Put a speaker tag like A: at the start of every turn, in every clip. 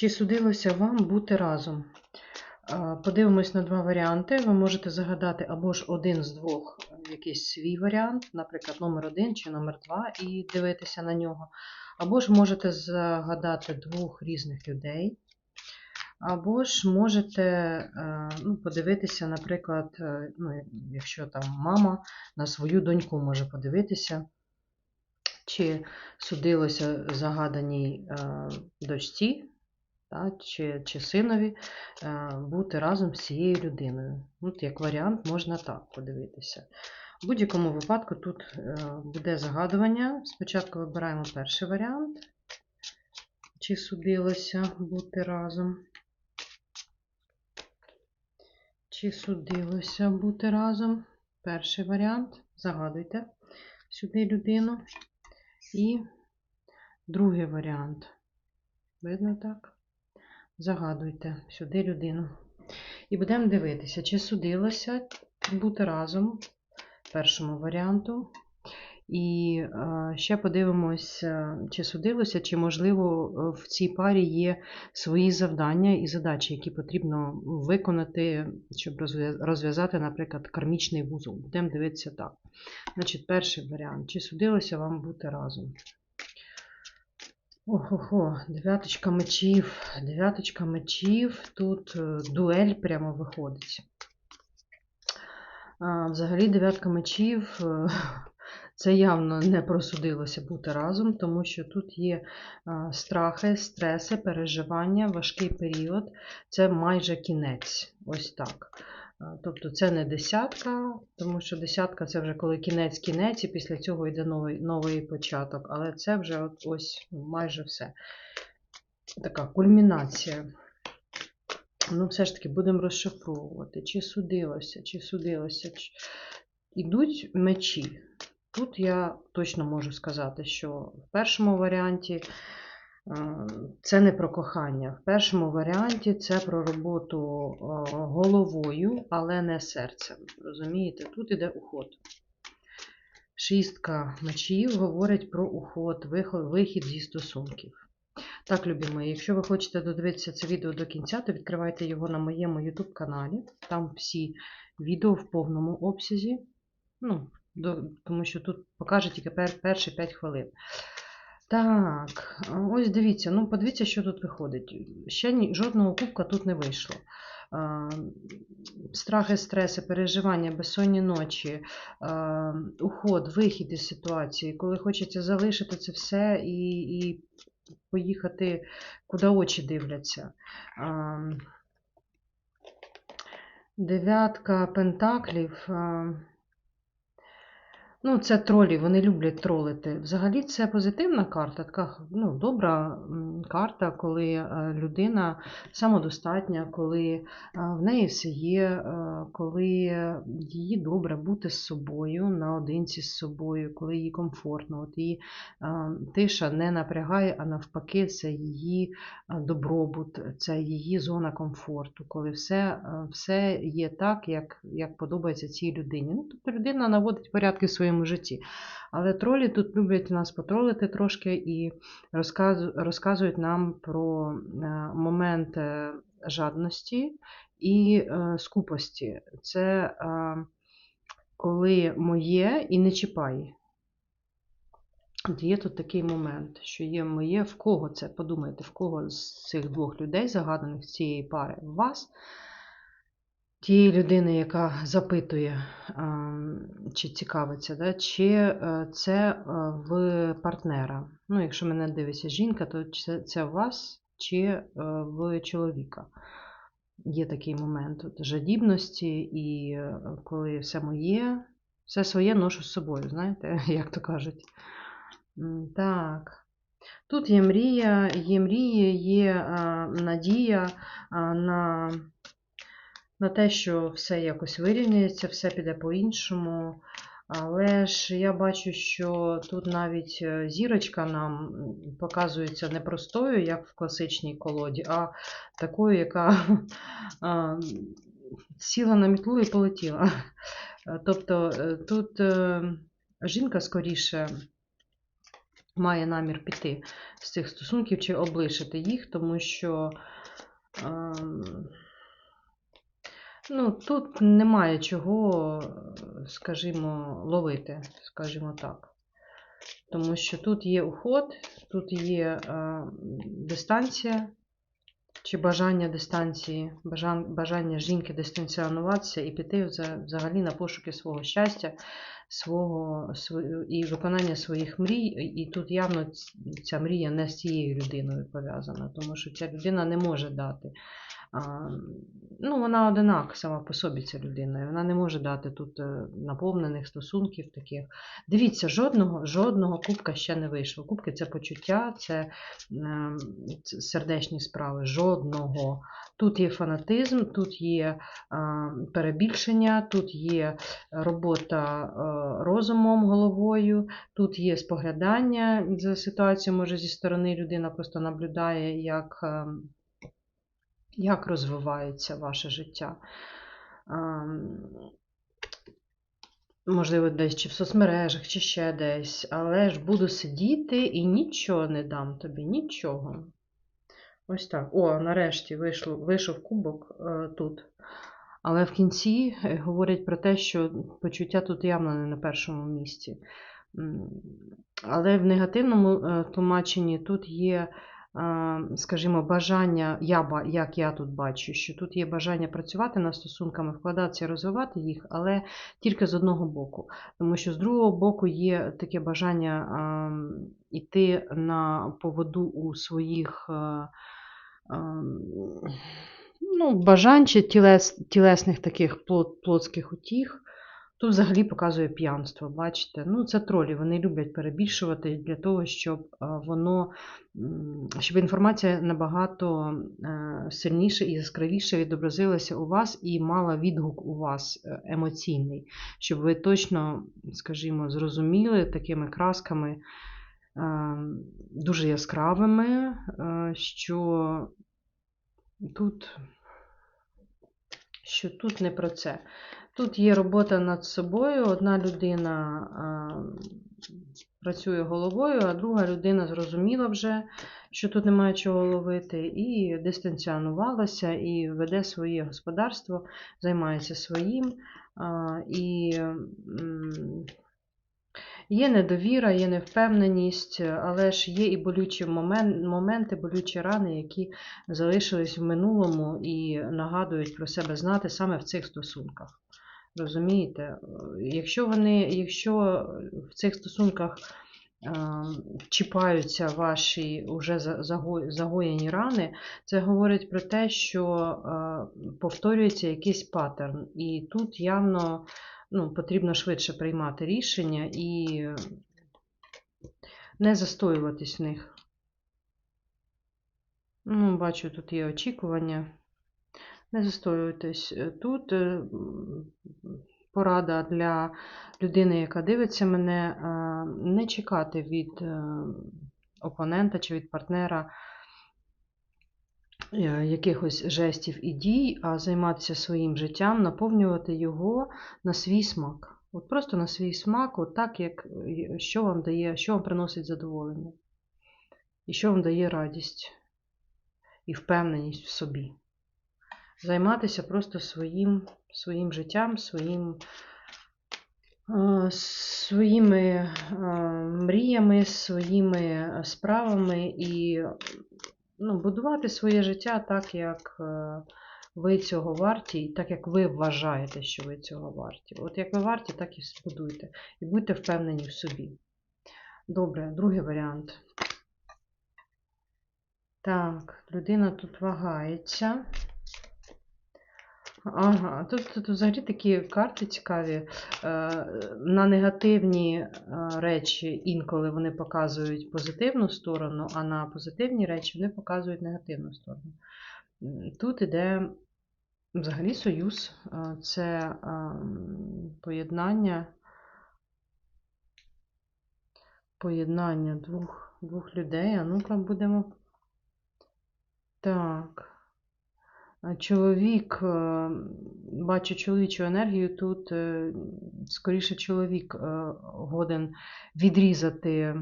A: Чи судилося вам бути разом? Подивимось на два варіанти. Ви можете загадати або ж один з двох якийсь свій варіант, наприклад, номер один чи номер два, і дивитися на нього. Або ж можете загадати двох різних людей. Або ж можете е, ну, подивитися, наприклад, е, ну, якщо там мама на свою доньку може подивитися, чи судилося загаданій е, дочці та, чи, чи синові е, бути разом з цією людиною. От як варіант можна так подивитися. В будь-якому випадку тут е, буде загадування. Спочатку вибираємо перший варіант, чи судилося бути разом. Чи судилося бути разом? Перший варіант. Загадуйте сюди людину. І другий варіант. Видно так? Загадуйте сюди людину. І будемо дивитися, чи судилося бути разом першому варіанту. І е, ще подивимося, чи судилося, чи, можливо, в цій парі є свої завдання і задачі, які потрібно виконати, щоб розв'язати, наприклад, кармічний вузол. Будемо дивитися так. Значить, перший варіант. Чи судилося вам бути разом? Ого, дев'яточка мечів. Дев'яточка мечів. Тут е, дуель прямо виходить. Взагалі, дев'ятка мечів е, це явно не просудилося бути разом, тому що тут є страхи, стреси, переживання, важкий період. Це майже кінець. Ось так. Тобто це не десятка, тому що десятка це вже коли кінець-кінець, і після цього йде новий, новий початок. Але це вже от ось ну, майже все. Така кульмінація. Ну, все ж таки, будемо розшифровувати, чи судилося, чи судилося. Чи... Ідуть мечі. Тут я точно можу сказати, що в першому варіанті це не про кохання. В першому варіанті це про роботу е, головою, але не серцем. Розумієте, тут іде уход. Шістка мечів говорить про уход, вихід зі стосунків. Так, любі мої, якщо ви хочете додивитися це відео до кінця, то відкривайте його на моєму YouTube каналі. Там всі відео в повному обсязі. Ну, до, тому що тут покаже тільки пер, перші 5 хвилин. Так, ось дивіться, ну подивіться, що тут виходить. Ще ні, жодного кубка тут не вийшло. Страхи, стреси, переживання, безсонні ночі, уход, вихід із ситуації, коли хочеться залишити це все і, і поїхати, куди очі дивляться. Дев'ятка пентаклів. Ну, це тролі, вони люблять тролити. Взагалі це позитивна карта, така ну, добра карта, коли е, людина самодостатня, коли е, в неї все є, е, коли їй добре бути з собою, наодинці з собою, коли їй комфортно. От її тиша не напрягає, а навпаки, це її добробут, це її зона комфорту, коли все, все є так, як, як подобається цій людині. Ну, тобто людина наводить порядки в своєму житті. Але тролі тут люблять нас потролити трошки і розказують нам про е, момент жадності і е, скупості. Це е, коли моє і не чіпай. От є тут такий момент, що є моє, в кого це? Подумайте, в кого з цих двох людей, загаданих з цієї пари, в вас, тієї людини, яка запитує, чи цікавиться, да, чи е, це е, в партнера. Ну, якщо мене дивиться жінка, то це, в вас чи е, в чоловіка. Є такий момент от, жадібності, і коли все моє, все своє ношу з собою, знаєте, як то кажуть. Так. Тут є мрія, є мрії, є надія на, на те, що все якось вирівняється, все піде по-іншому. Але ж я бачу, що тут навіть е, зірочка нам показується не простою, як в класичній колоді, а такою, яка сіла на мітлу і полетіла. Тобто е, тут е, жінка скоріше має намір піти з цих стосунків чи облишити їх, тому що ну, тут немає чого, скажімо, ловити, скажімо так. Тому що тут є уход, тут є е, дистанція, чи бажання дистанції, бажан- бажання жінки дистанціонуватися і піти взагалі на пошуки свого щастя, свого, сво- і виконання своїх мрій. І тут явно ця мрія не з цією людиною пов'язана, тому що ця людина не може дати. Ну, вона одинак сама по собі ця людина, і вона не може дати тут е, наповнених стосунків таких. Дивіться, жодного, жодного кубка ще не вийшло. Кубки це почуття, це ем, сердечні справи. Жодного. Тут є фанатизм, тут є перебільшення, тут є робота е, розумом, головою, тут є споглядання за ситуацією, може зі сторони людина просто наблюдає, як, ем, як розвивається ваше життя. Ем, Можливо, десь чи в соцмережах, чи ще десь, але ж буду сидіти і нічого не дам тобі, нічого. Ось так. О, нарешті вийшло, вийшов кубок е, тут. Але в кінці е, говорять про те, що почуття тут явно не на першому місці. Але в негативному е, тлумаченні тут є, скажімо, бажання, я, як я тут бачу, що тут є бажання працювати над стосунками, вкладатися розвивати їх, але тільки з одного боку. Тому що з другого боку є таке бажання іти на поводу у своїх. е, ну, бажань чи тілес, тілесних таких плотських утіх. Тут взагалі показує п'янство, бачите? Ну, це тролі, вони люблять перебільшувати для того, щоб е, воно, щоб інформація набагато е, сильніше і яскравіше відобразилася у вас і мала відгук у вас е, емоційний, щоб ви точно, скажімо, зрозуміли такими красками дуже яскравими, що тут що тут не про це. Тут є робота над собою. Одна людина працює головою, а друга людина зрозуміла вже, що тут немає чого ловити, і дистанціонувалася, і веде своє господарство, займається своїм. І Є недовіра, є невпевненість, але ж є і болючі моменти, болючі рани, які залишились в минулому і нагадують про себе знати саме в цих стосунках. Розумієте? Е, Якщо вони, якщо в цих стосунках е, чіпаються ваші вже за- загоєні рани, це говорить про те, що е, повторюється якийсь паттерн. І тут явно ну, потрібно швидше приймати рішення і не застоюватись в них. Ну, бачу, тут є очікування. Не застоюйтесь. Е, Тут е, порада для людини, яка дивиться мене, е, не чекати від е, опонента чи від партнера е, якихось жестів і дій, а займатися своїм життям, наповнювати його на свій смак. От просто на свій смак, от так, як що вам дає, що вам приносить задоволення, і що вам дає радість і впевненість в собі. Займатися просто своїм, своїм життям, своїм, е, своїми е, мріями, своїми справами і ну, будувати своє життя так, як е, ви цього варті, і так як ви вважаєте, що ви цього варті. От як ви варті, так і збудуйте. І будьте впевнені в собі. Добре, другий варіант. Так, людина тут вагається. Ага, тут, тут взагалі такі карти цікаві. Е, На негативні е, речі інколи вони показують позитивну сторону, а на позитивні речі вони показують негативну сторону. Тут іде взагалі союз, е, це ем, поєднання, поєднання двох, двох людей. А ну-ка будемо. Так. А Чоловік, е, бачу чоловічу енергію, тут е, скоріше чоловік е, годен відрізати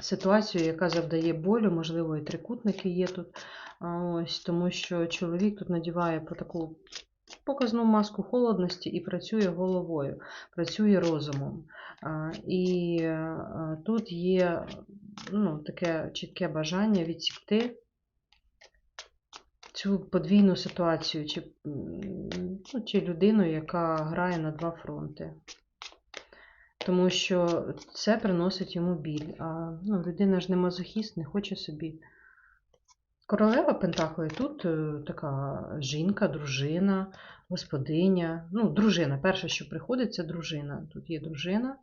A: ситуацію, яка завдає болю, можливо, і трикутники є тут. Ось, тому що чоловік тут надіває по таку показну маску холодності і працює головою, працює розумом. І е, тут є ну, таке чітке бажання відсікти цю подвійну ситуацію, чи, ну, чи людину, яка грає на два фронти. Тому що це приносить йому біль. А ну, людина ж не мазохіст, не хоче собі. Королева Пентаклей тут е, така жінка, дружина, господиня. Ну, дружина. Перше, що приходить, це дружина. Тут є дружина.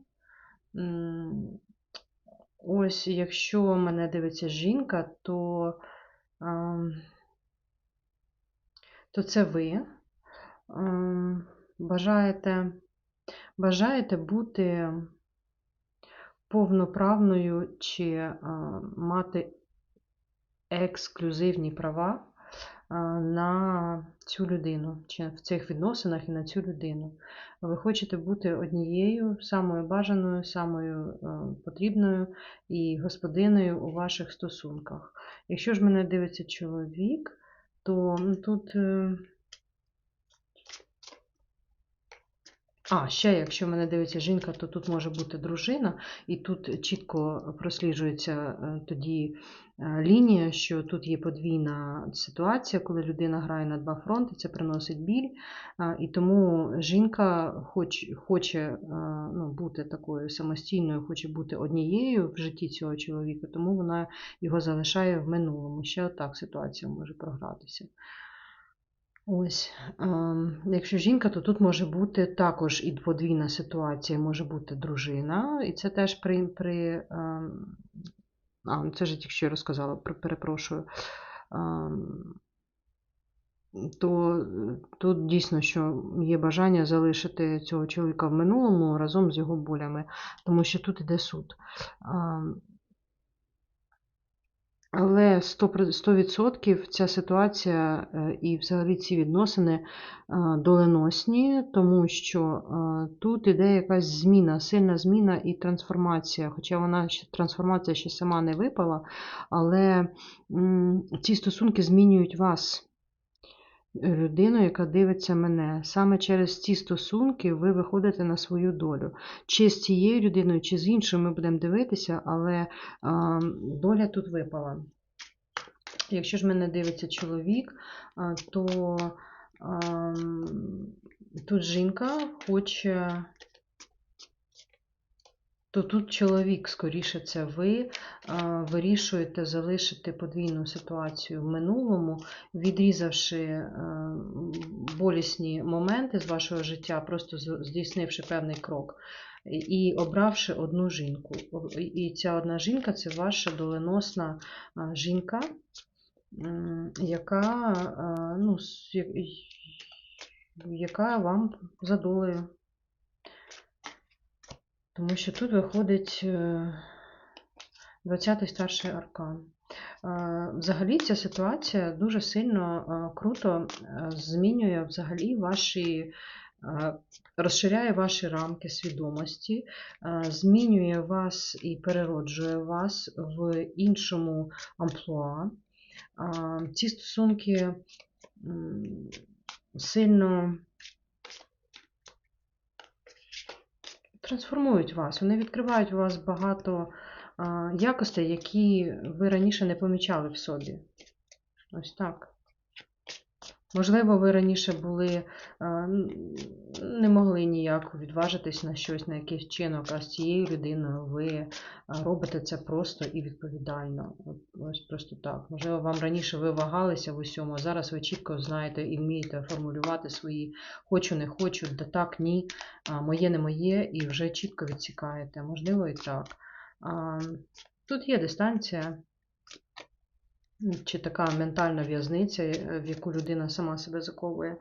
A: Ось, якщо мене дивиться жінка, то, то це ви ем, бажаєте, бажаєте бути повноправною чи е, мати ексклюзивні права е, на цю людину, чи в цих відносинах і на цю людину. Ви хочете бути однією, самою бажаною, самою е, потрібною і господиною у ваших стосунках. Якщо ж мене дивиться чоловік, то тут. А, ще, якщо мене дивиться жінка, то тут може бути дружина, і тут чітко просліджується е, тоді е, лінія, що тут є подвійна ситуація, коли людина грає на два фронти, це приносить біль. І тому жінка хоч, хоче е, ну, бути такою самостійною, хоче бути однією в житті цього чоловіка, тому вона його залишає в минулому. Ще отак ситуація може програтися. Ось, ем, якщо жінка, то тут може бути також і подвійна ситуація, може бути дружина, і це теж при. при ем, а, це ж я тільки що розказала, пер- перепрошую. Ем, то тут дійсно, що є бажання залишити цього чоловіка в минулому разом з його болями, тому що тут іде суд. Але 100%, 100% ця ситуація е, і взагалі ці відносини е, доленосні, тому що е, тут іде якась зміна, сильна зміна і трансформація. Хоча вона трансформація ще сама не випала, але ці стосунки змінюють вас. Людину, яка дивиться мене. Саме через ці стосунки ви виходите на свою долю. Чи з цією людиною, чи з іншою ми будемо дивитися, але доля тут випала. Якщо ж мене дивиться чоловік, то тут жінка хоче. То тут чоловік, скоріше, це ви вирішуєте залишити подвійну ситуацію в минулому, відрізавши е, болісні моменти з вашого життя, просто здійснивши певний крок, і- обравши одну жінку. І ця одна жінка це ваша доленосна жінка, яка, ну, яка вам за. Тому що тут виходить е, 20-й старший аркан. Е, Взагалі ця ситуація дуже сильно е, круто е, змінює взагалі ваші, е, розширяє ваші рамки свідомості, е, змінює вас і перероджує вас в іншому амплуа. Е, Ці стосунки сильно трансформують вас, вони відкривають у вас багато якостей, які ви раніше не помічали в собі. Ось так. Можливо, ви раніше були, не могли ніяк відважитись на щось, на якийсь чинок, а з цією людиною ви робите це просто і відповідально. Ось просто так. Можливо, вам раніше ви вагалися в усьому, а зараз ви чітко знаєте і вмієте формулювати свої хочу, не хочу, да так, ні, моє, не моє, і вже чітко відсікаєте. Можливо, і так. Тут є дистанція чи така ментальна в'язниця, е, в яку людина сама себе заковує.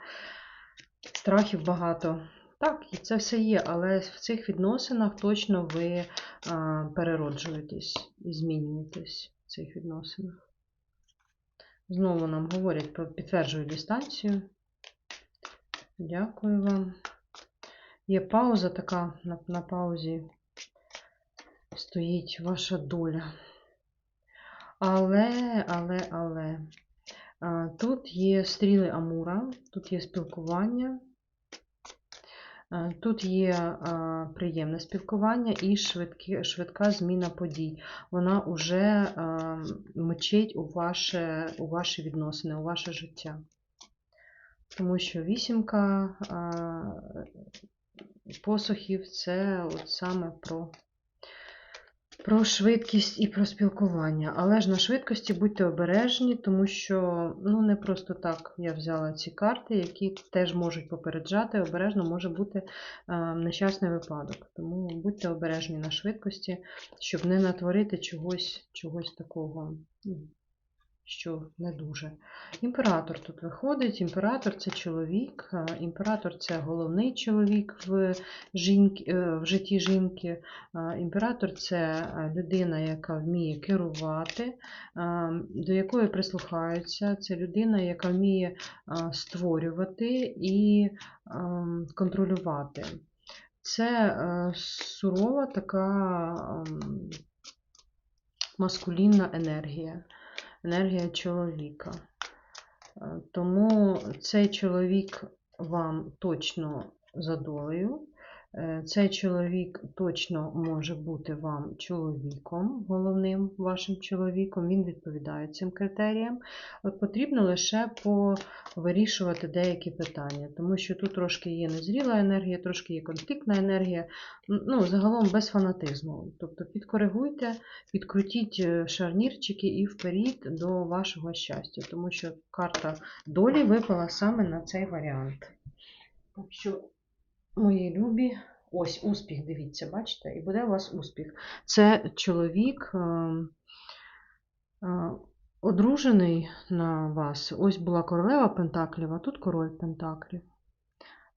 A: Страхів багато. Так, і це все є, але в цих відносинах точно ви а, перероджуєтесь і змінюєтесь в цих відносинах. Знову нам говорять про підтверджую дистанцію. Дякую вам. Є пауза така на, на паузі. стоїть ваша доля. Але, але, але. Тут є стріли Амура, тут є спілкування, тут є приємне спілкування і швидкі, швидка зміна подій. Вона вже мчить у, ваше, у ваші відносини, у ваше життя. Тому що вісімка посухів це от саме про про швидкість і про спілкування. Але ж на швидкості будьте обережні, тому що ну, не просто так я взяла ці карти, які теж можуть попереджати, обережно може бути е, нещасний випадок. Тому будьте обережні на швидкості, щоб не натворити чогось, чогось такого. Що не дуже. Імператор тут виходить. Імператор це чоловік, імператор це головний чоловік в жінки, е, в житті жінки. Імператор це людина, яка вміє керувати, до якої прислухаються. Це людина, яка вміє створювати і контролювати. Це е, сурова така маскулінна енергія енергія чоловіка. Е, тому цей чоловік вам точно за. Е, цей чоловік точно може бути вам чоловіком, головним вашим чоловіком, він відповідає цим критеріям. От Потрібно лише повирішувати деякі питання, тому що тут трошки є незріла енергія, трошки є конфліктна енергія, ну, загалом без фанатизму. Тобто підкоригуйте, підкрутіть е, шарнірчики і вперед до вашого щастя, тому що карта долі випала саме на цей варіант. Так що Мої любі, ось успіх, дивіться, бачите, і буде у вас успіх. Це чоловік е, е, одружений на вас. Ось була королева Пентаклів, а тут король Пентаклів.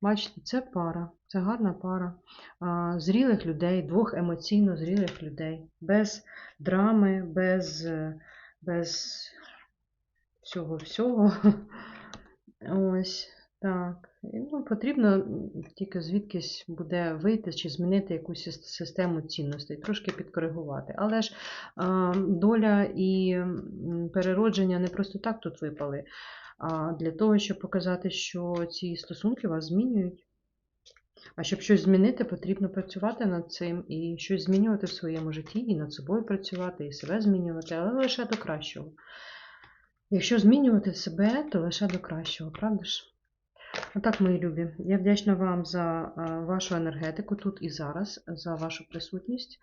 A: Бачите, це пара, це гарна пара е, зрілих людей, двох емоційно зрілих людей, без драми, без без всього-всього. Ось так. Ну, Потрібно тільки звідкись буде вийти чи змінити якусь систему цінностей, трошки підкоригувати. Але ж доля і переродження не просто так тут випали, а для того, щоб показати, що ці стосунки вас змінюють. А щоб щось змінити, потрібно працювати над цим і щось змінювати в своєму житті, і над собою працювати, і себе змінювати, але лише до кращого. Якщо змінювати себе, то лише до кращого, правда ж? Отак, мої любі, я вдячна вам за вашу енергетику тут і зараз, за вашу присутність,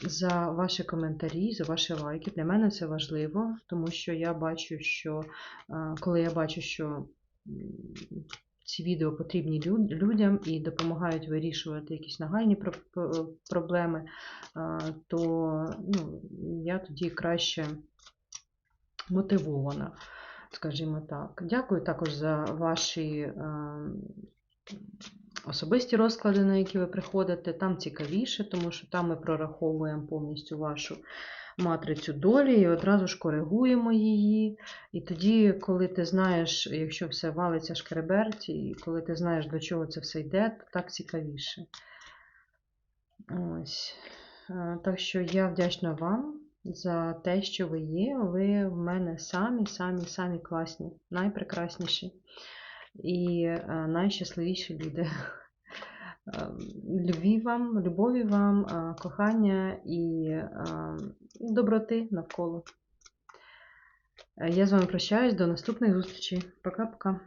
A: за ваші коментарі, за ваші лайки. Для мене це важливо, тому що я бачу, що коли я бачу, що ці відео потрібні людям і допомагають вирішувати якісь нагальні проблеми, то ну, я тоді краще мотивована скажімо так. Дякую також за ваші е, особисті розклади, на які ви приходите. Там цікавіше, тому що там ми прораховуємо повністю вашу матрицю долі і одразу ж коригуємо її. І тоді, коли ти знаєш, якщо все валиться шкереберть, і коли ти знаєш, до чого це все йде, то так цікавіше. Ось. Е, так що я вдячна вам за те, що ви є. Ви в мене самі, самі, самі класні, найпрекрасніші і е, найщасливіші люди. Ем, любві вам, любові вам, е, кохання і доброти навколо. Е, я з вами прощаюсь, до наступних зустрічей. Пока-пока.